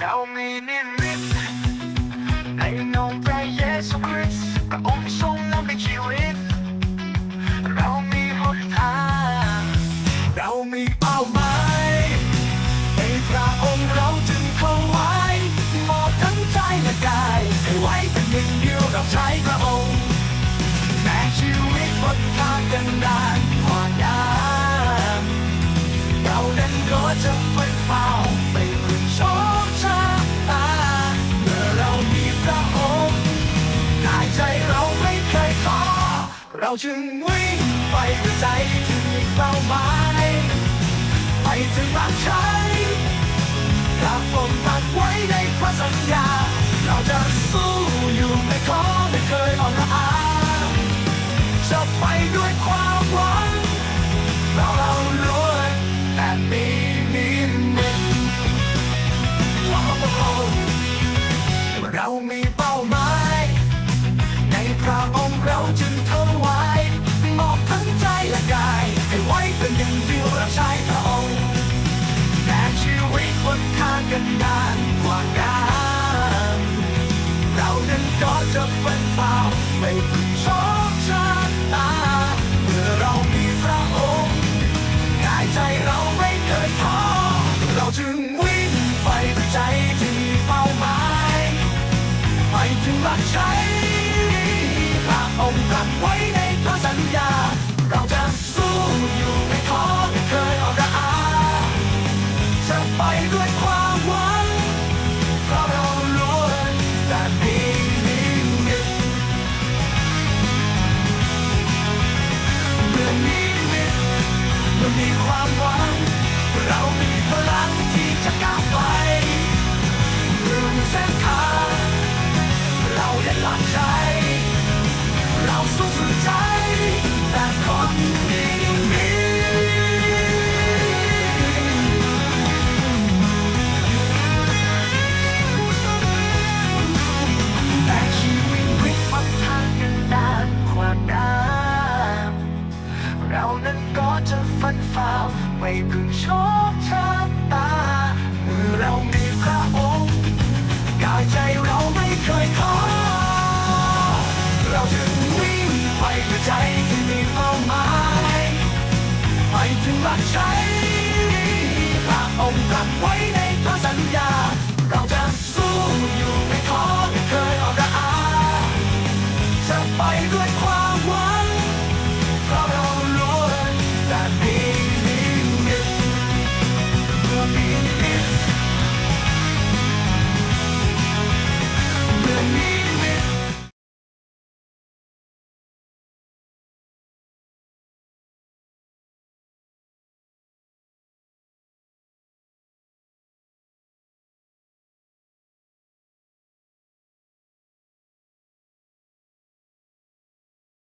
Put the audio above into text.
เรามีนิมิตในนามพระเยซูคริสต์พระองค์ทรงนำในชีวิตเรามีหนทางเรามีเป้าหมายในพระองค์เราจึงเข้าไว้มอบทั้งใจและกายให้ไว้เป็นหนึ่งเดียวเราใช้พระองค์แม้ชีวิตบนทางกันดาน เราจึงวิ่งไปด้วยใจที่มีเป้าหมายไปถึงบางชัยพระองค์ตัดไว้ในพระสัญญา วิตคนทางกันนานกว่าการเรานั้นก็จะฝันฝ่าไม่พึงโชคชะตาเมื่อเรามีพระองค์กายใจเราไม่เคยท้อเราจึงวิ่งไปด้วยใจที่เป้าหมายไปถึงหลักชัย มีความหวัง เรามีพลังที่จะก้าวไปรื่งเส้นทางเราได้หลักใจ เราสู้สุดใจ แต่คนมีมีแต่ชีวิตวิวัฒทางกันนานกว่าน้ำเรานั้นก็ จะฟันฝ่าไม่พึ่งโชคชะตาเมื่อเรามีพระองค์กายใจเราไม่เคยท้อเราจึงวิ่งไปด้วยใจที่มีเป้าหมายไปถึงหลักใจพระองค์ตรัสไว้ นิมิตเมื่อมี